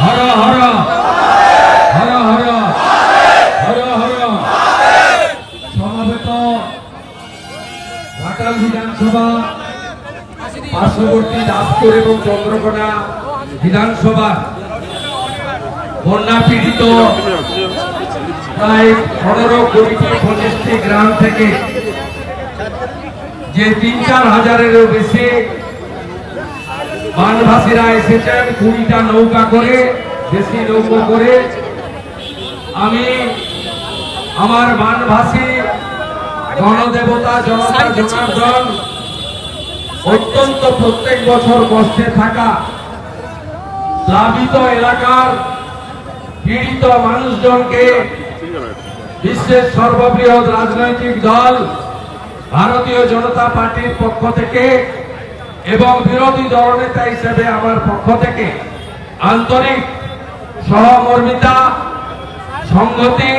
হর হর। হর হর। হর হর। সমাবেত ঘাটাল বিধানসভা, পার্শ্ববর্তী দাসপুর এবং চন্দ্রকোনা বিধানসভা। বন্যা প্রায় পনেরো কোটি পঁচিশটি গ্রাম থেকে যে তিন চার হাজারেরও বেশি বানভাসীরা এসেছেন কুড়িটা নৌকা করে বেশি নৌকা করে। আমি আমার বানভাসী গণদেবতা জনতা জনার্দন অত্যন্ত প্রত্যেক বছর কষ্টে থাকা প্লাবিত এলাকার পীড়িত মানুষজনকে বিশ্বের সর্ববৃহৎ রাজনৈতিক দল ভারতীয় জনতা পার্টির পক্ষ থেকে এবং বিরোধী দলনেতা হিসেবে আমার পক্ষ থেকে আন্তরিক সহমর্মিতা, সংহতি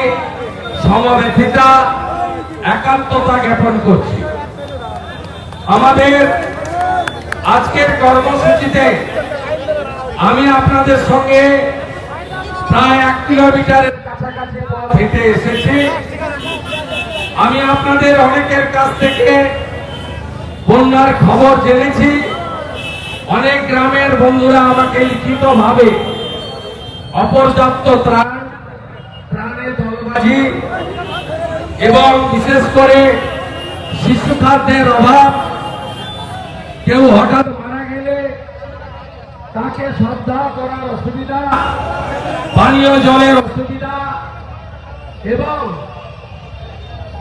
সমব্যথিতা একাত্মতা জ্ঞাপন করছি। আমাদের আজকের কর্মসূচিতে আমি আপনাদের সঙ্গে প্রায় এক কিলোমিটারের কাছাকাছি হেঁটে এসেছি। আমি আপনাদের অনেকের কাছ থেকে বন্যার খবর জেনেছি। অনেক গ্রামের বন্ধুরা আমাকে লিখিত ভাবে অপর্যাপ্ত ত্রাণ প্রাণে দলবাজি এবং বিশেষ করে শিশু খাদ্যের অভাব। কেউ হঠাৎ মারা গেলে তাকে শ্রদ্ধা করার অসুবিধা, পানীয় জলের অসুবিধা এবং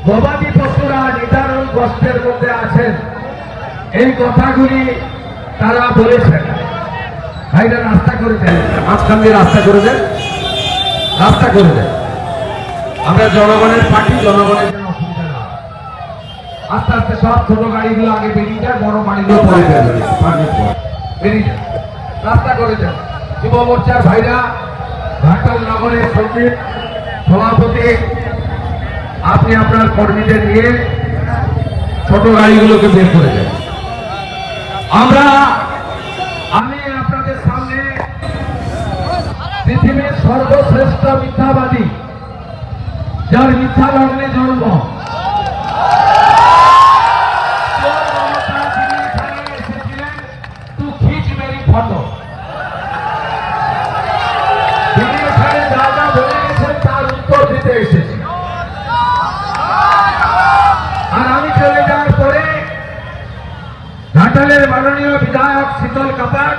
গবাদি পশুরা নিদারুণ কষ্টের মধ্যে আছেন। এই কথাগুলি তারা বলেছেন। ভাইরা, রাস্তা করে দেন। মাঝখান দিয়ে রাস্তা করে দেন। রাস্তা করে দেন। আমরা জনগণের পার্টি, জনগণের অসুবিধা। আস্তে আস্তে সব ছোট গাড়িগুলো আগে বেরিয়ে যায়, বড় গাড়িগুলো পর। বেরিয়ে যায়। রাস্তা করে দেন। যুব মোর্চার ভাইরা, ঘাটাল নগরের সচিব, সভাপতি, আপনি আপনার কর্মীদের নিয়ে ছোট গাড়িগুলোকে বের করে দেন। আমরা আমি আপনাদের সামনে পৃথিবীর সর্বশ্রেষ্ঠ মিথ্যাবাদী যার মিথ্যা লগ্নে জন্ম। ঘাটালের মাননীয় বিধায়ক শীতল কাপাট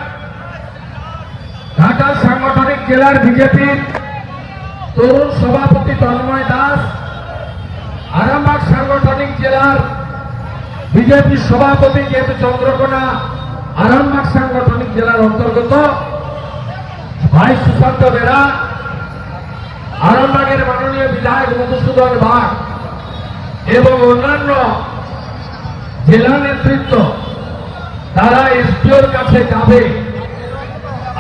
ঘাটাল সাংগঠনিক জেলার বিজেপির তরুণ সভাপতি তন্ময় দাস, আরামবাগ সাংগঠনিক জেলার বিজেপি সভাপতি যেহেতু চন্দ্রকোনা, আরামবাগ সাংগঠনিক জেলার অন্তর্গত ভাই সুশান্ত বেরা, আরামবাগের মাননীয় বিধায়ক মধুসূদন বাগ এবং অন্যান্য জেলা নেতৃত্ব তারা এসপিওর কাছে যাবে।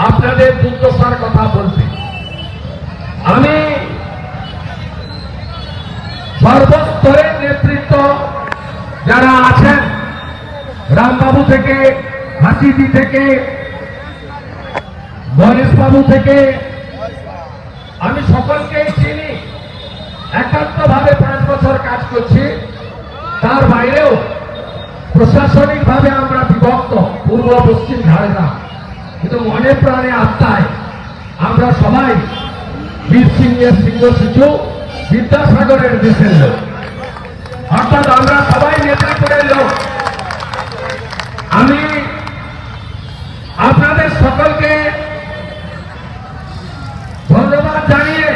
আপনাদের দুর্দশার কথা বলবে। আমি সর্বস্তরের নেতৃত্ব যারা আছেন, রামবাবু থেকে, হাসিদি থেকে, গণেশবাবু থেকে, আমি সকলকেই চিনি। একান্ত ভাবে পাঁচ বছর কাজ করছি। তার বাইরেও প্রশাসনিক ভাবে আমরা পূর্ব পশ্চিম ঝাড়গ্রাম কিন্তু মনে প্রাণে আত্মায় আমরা সবাই বীর সিংহের সিংহ শিশু, বিদ্যাসাগরের দেশের লোক। অর্থাৎ আমরা সবাই নেতাপুরের লোক। আমি আপনাদের সকলকে ধন্যবাদ জানিয়ে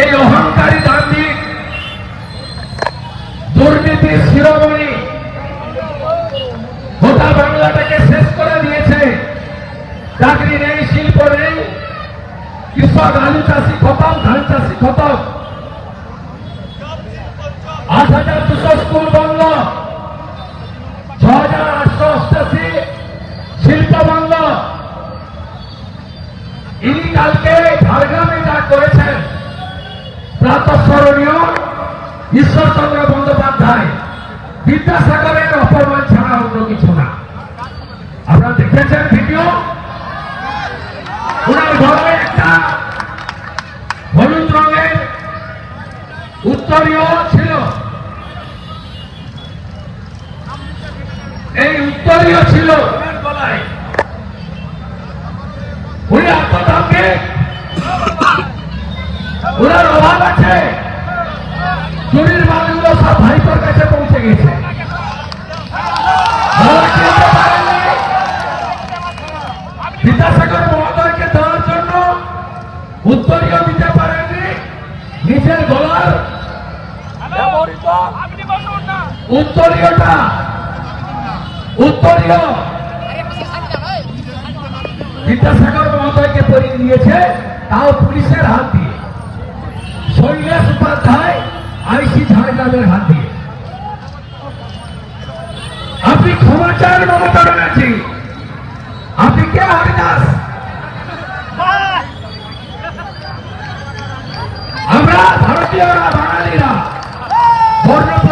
এই অহংকারী দান্ডিক দুর্নীতির শিরোমণি গোটা বাংলাটাকে শেষ করে দিয়েছে চাকরি নেই, শিল্প নেই। কৃষক আলু চাষি, খতম ধান চাষি, খতম। আট হাজার দুশো স্কুল বন্ধ। ছ হাজার আটশো অষ্টাশি শিল্প বন্ধ। ইনি কালকে ঝাড়গ্রামে যা করেছেন, প্রাতঃস্মরণীয় ঈশ্বরচন্দ্র বন্দ্যোপাধ্যায়। বিদ্যাসাগরের অপমান ছাড়া অন্য কিছু না। আপনারা দেখেছেন ভিডিও? ওনার ঘরে একটা উত্তরীয় উত্তরীয় ছিল। গলায় উনি আত্মতাকে ওনার অভাব গেছে মহোদয়কে দেওয়ার জন্য উত্তরীয় দিতে পারেননি নিজের গলার ব্যবহৃত আপনি বসুন না উত্তরীয়টা উত্তরীয়। মহোদয়কে পরিয়ে দিয়েছে, তাও পুলিশের হাত দিয়ে। শৈলেশ উপাধ্যায়, আইসি ঝাড়গ্রামের হাত দিয়ে। আপনি ক্ষমা চান মমতা ব্যানার্জি। আপনি কে? হরিদাস। আমরা ভারতীয়রা, বাঙালিরা। বর্ণ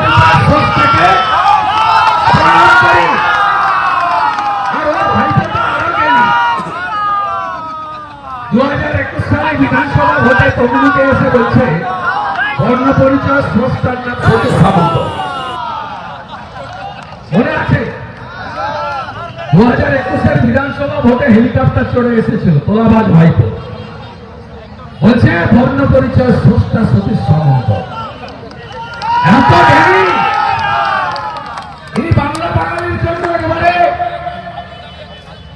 বিধানসভা ভোটে হেলিকপ্টার চড়ে এসেছিল তোলাবাজ ভাইপো বলছে বর্ণ পরিচয় সংস্থা সতীশ সামন্ত। দেরি এই বাংলা বাঙালির জন্য একেবারে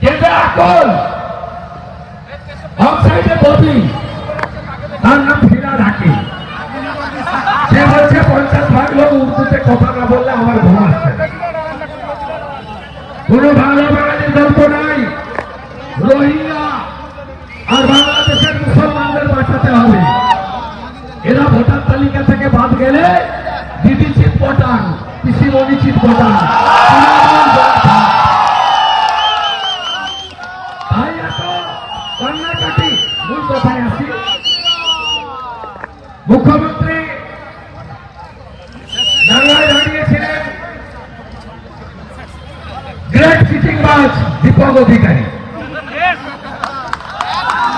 কেঁদে আকল। অফ সাইডে ববি। তার নাম ফিরা ঢাকি সে বলছে, পঞ্চাশ ভাগ কথা না বললে আমার ঘুম আসছে কোনো বাংলা অধিকারী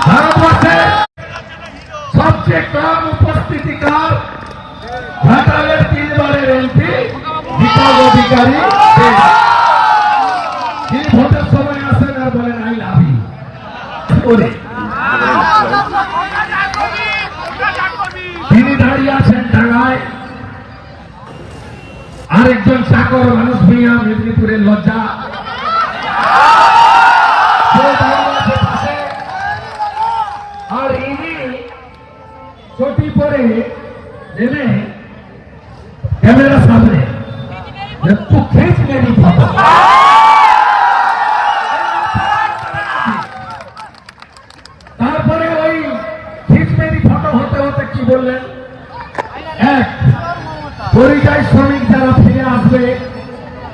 ভারতবর্ষের সবচেয়ে কম উপস্থিতিকার ঘাটালের তিনবারের এমপি দীপক অধিকারী তিনি ভোটের সময় আসেন আর বলেন, আই লাভ বলে তিনি দাঁড়িয়ে আছেন টাঙ্গায় আরেকজন চাকর মানুষ মিয়া মেদিনীপুরের লজ্জা।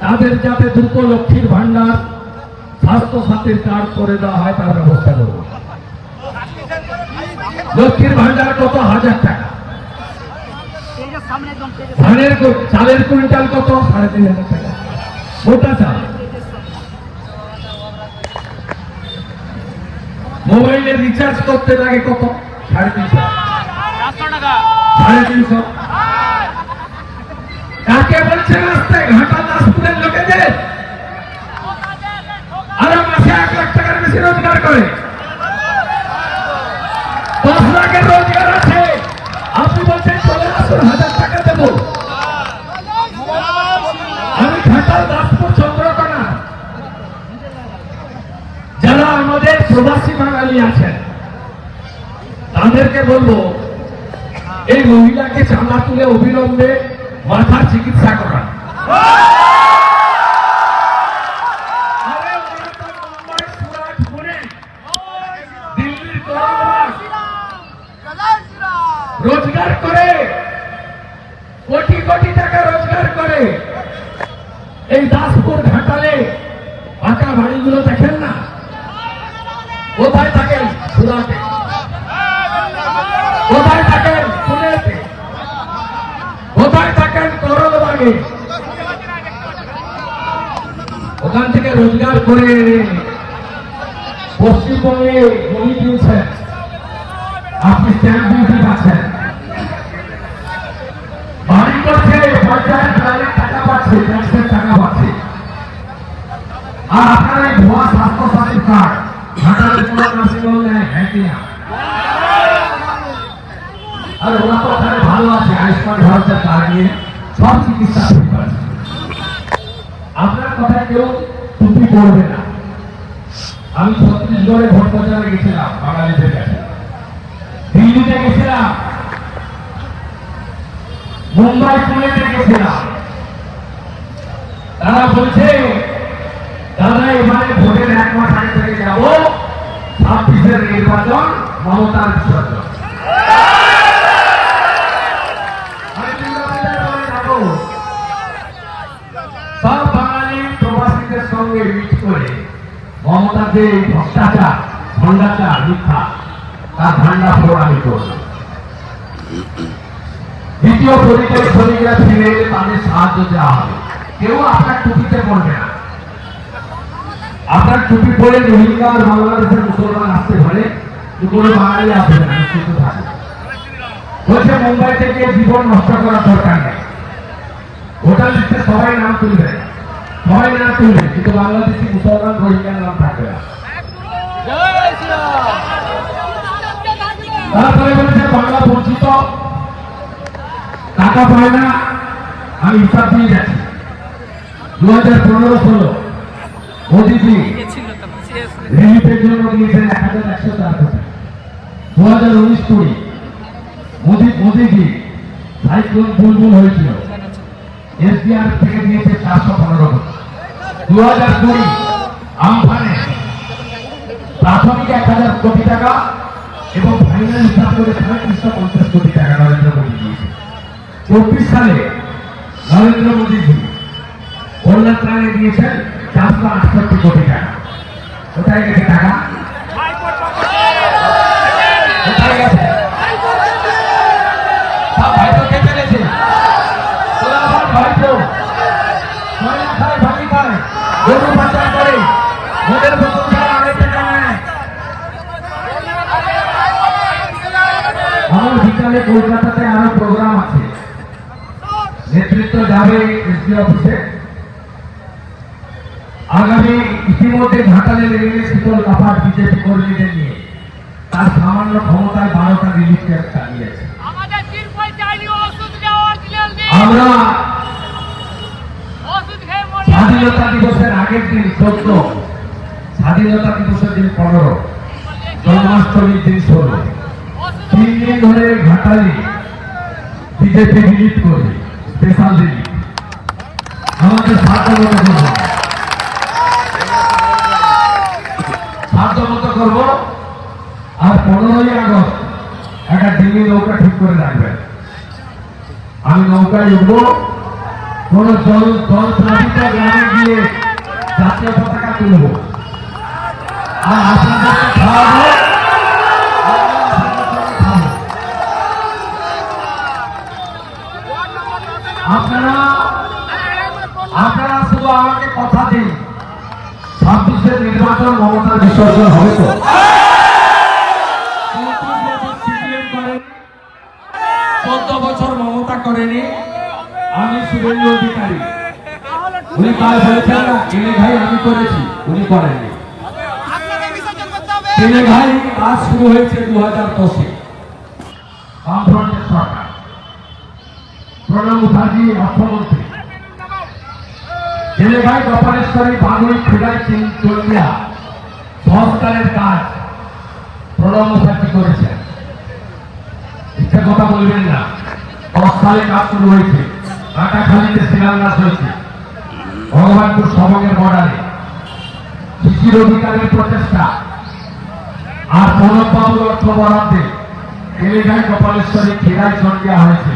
তাদের যাতে দ্রুত লক্ষ্মীর ভান্ডার স্বাস্থ্য সাথীর কার্ড করে দেওয়া হয়, তার ব্যবস্থা করব। লক্ষ্মীর ভান্ডার কত? হাজার টাকা। চালের কুইন্টাল কত? সাড়ে তিন হাজার টাকা। মোটা চাল। মোবাইলে রিচার্জ করতে লাগে কত? সাড়ে তিনশো। সাড়ে তিনশো। কাকে বলছে রাস্তায় ঘাটা দাসপুরের লোকেদের আরও মাসে এক লাখ টাকার বেশি রোজগার করে দশ লাখের রোজগার আছে আপনি বলছেন চলে আসুন হাজার টাকা দেবো আমি ঘাটাল দাসপুর চন্দ্রকোনা যারা আমাদের প্রবাসী বাঙালি আছেন তাদেরকে বলব এই মহিলাকে চাঁদা তুলে অবিলম্বে মাথার চিকিৎসা করা আরে ওরা তো মুম্বাই, সুরাট, পুনে, দিল্লির করোনাবাস রোজগার করে কোটি কোটি টাকা রোজগার করে এই দাসপুর ঘাটালে পাকা বাড়িগুলো দেখেন না? কোথায় থাকেন সুরাটে কোথায় থাকেন পুনেতে কোথায় থাকেন করলবাগে? ওখান থেকে রোজগার করে পশ্চিমবঙ্গে জমি কিনছেন আপনি স্ট্যাম্প ডিউটি পাচ্ছেন। বাড়ি করছে, পঞ্চায়েত আর আপনারা ভুয়া স্বাস্থ্য সাথী কার্ড। ঘাটালের কোনো নার্সিংহোম আর ওরা তো ওখানে ভালো আছে, আয়ুষ্মান ভারতের কার্ড নিয়ে। সব চিকিৎসা আপনার কথায় কেউ টুপি পড়বে না। আমি ছত্তিশগড়ে ভোট প্রচারে গেছিলাম বাঙালিদের কাছে দিল্লিতে গেছিলাম। মুম্বাই পুনেতে গেছিলাম। তারা বলছে দাদা, এবারে ভোটের এক মাস আগে থেকে যাব। ছাব্বিশের নির্বাচন মমতার বিসর্জন। সব বাঙালি প্রবাসীদের সঙ্গে মিট করে মমতা যে ভ্রষ্টাচার ভণ্ডাচার মিথ্যা, তার ভান্ডা দ্বিতীয় পরিচয় শ্রমিকরা ফিরে তাদের সাহায্য দেওয়া হবে। কেউ আপনার টুপিতে পড়বে না। আপনার টুপি পরে রোহিঙ্গা আর বাংলাদেশের মুসলমান আসতে পারে কোনো বাঙালি আসবে না বলছে, মুম্বাই থেকে জীবন নষ্ট করার দরকার নেই। ভোটার লিস্টে সবাই নাম তুলবে। সবাই নাম তুলবে, কিন্তু বাংলাদেশি মুসলমান, রোহিঙ্গার নাম থাকবে না। তারপরে বলেছে, বাংলা বঞ্চিত, টাকা পায় না, আমি হিসাব দিয়ে যাচ্ছি। দু হাজার পনেরো, ষোলো মোদিজি রিলিফের জন্য দিয়েছেন এক হাজার একশো চার কোটি। দু হাজার উনিশ কুড়ি মোদি মোদিজি সাইক্লোন বুলবুল হয়েছিল। এসডিআর থেকে দিয়েছে চারশো পনেরো কোটি। দু হাজার কুড়ি আমফানে প্রাথমিক এক হাজার কোটি টাকা এবং ফাইনাল হিসাব করে পঁয়ত্রিশশো পঞ্চাশ কোটি টাকা নরেন্দ্র মোদী দিয়েছে। চব্বিশ সালে নরেন্দ্র মোদীজি বন্যা ত্রাণে দিয়েছেন চারশো আটষট্টি কোটি টাকা কোথায় গেছে টাকা? কোথায় গেছে? সব ভাই তো খেতে গেছে তোরা আমার ভাই তো ময়লা খায় ভাগি খায়। গরু পাচার করে। ওদের বোতল ছাড়া আড়াই টাকা নেয়। আমার কলকাতাতে আরও প্রোগ্রাম আছে। নেতৃত্ব যাবে এসডি অফিসে আগামী ইতিমধ্যে ঘাটালে লেগে শীতল কাপাট বিজেপি কর্মীদের নিয়ে। তার সামান্য ক্ষমতায় বারোটা রিলিফ ক্যাম্প চালিয়েছে। আমরা স্বাধীনতা দিবসের আগের দিন চোদ্দ। স্বাধীনতা দিবসের দিন পনেরো। জন্মাষ্টমীর দিন ষোলো। তিন দিন ধরে ঘাটালি বিজেপি রিলিফ করবে স্পেশাল রিলিফ আমাদের সাধ্য মতো করব, আর পনেরোই আগস্ট একটা ডিঙি নৌকা ঠিক করে রাখবেন। আমি নৌকায় উঠবো, কোন জল জল প্লাবিত গ্রামে গিয়ে জাতীয় পতাকা তুলব। আর আপনারা আপনারা নির্বাচন মমতার বিসর্জন হবে তো? চোদ্দ বছর মমতা করেনি, আমি শুভেন্দু অধিকারী। উনি কাল বলেছেন না? এনে ভাই, আমি করেছি, উনি করেননি। এনে ভাই, কাজ শুরু হয়েছে দু হাজার দশে। বামফ্রন্টের সরকার। প্রণব মুখার্জি, অর্থমন্ত্রী। জেলে ভাই গোপালেশ্বরী বাঙুই খুদাই সিং চন্ডিয়া সংস্কারের কাজ প্রণব মুখার্জি করেছেন। ইচ্ছা কথা বলবেন না। সালে কাজ শুরু হয়েছে। কাটাখালীতে শিলান্যাস হয়েছে। ভগবানপুর সবঙ্গের বর্ডারে। শিশির অধিকারের প্রচেষ্টা। আর প্রণববাবুর অর্থ বরাদ্দে এলাকায় গোপালেশ্বরী খেলায় দেওয়া হয়েছে।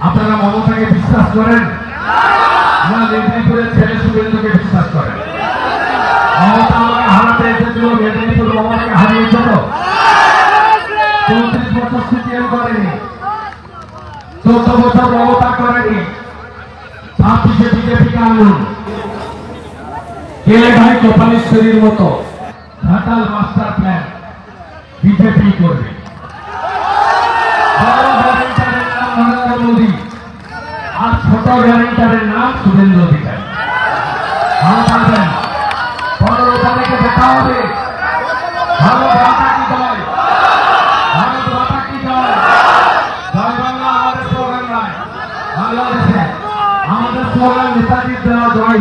আপনারা মমতাকে বিশ্বাস করেন? না মেদিনীপুরের ছেলে বিশ্বাস করেন মমতা আমাকে হারাতে এসেছিল, মেদিনীপুর মমতাকে চৌত্রিশ বছর সিপিএম করেনি। চোদ্দ বছর মমতা করেনি। ছাব্বিশে বিজেপি আনুন কেলে ভাই গোপালেশ্বরীর মতো। ঘাটাল মাস্টার প্ল্যান বিজেপি করবে। আর ছোট গ্যারেন্টারের নাম শুভেন্দু ভালো থাকবেন। দেখা হবে। নেতাজির দেওয়া জয়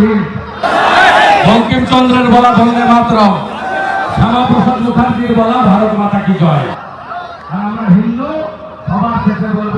বঙ্কিমচন্দ্রের বলা বন্দে মাত্র শ্যামাপ্রসাদ মুখার্জির বলা ভারত মাতা কি জয়? আর আমরা হিন্দু সবার শেষে বলব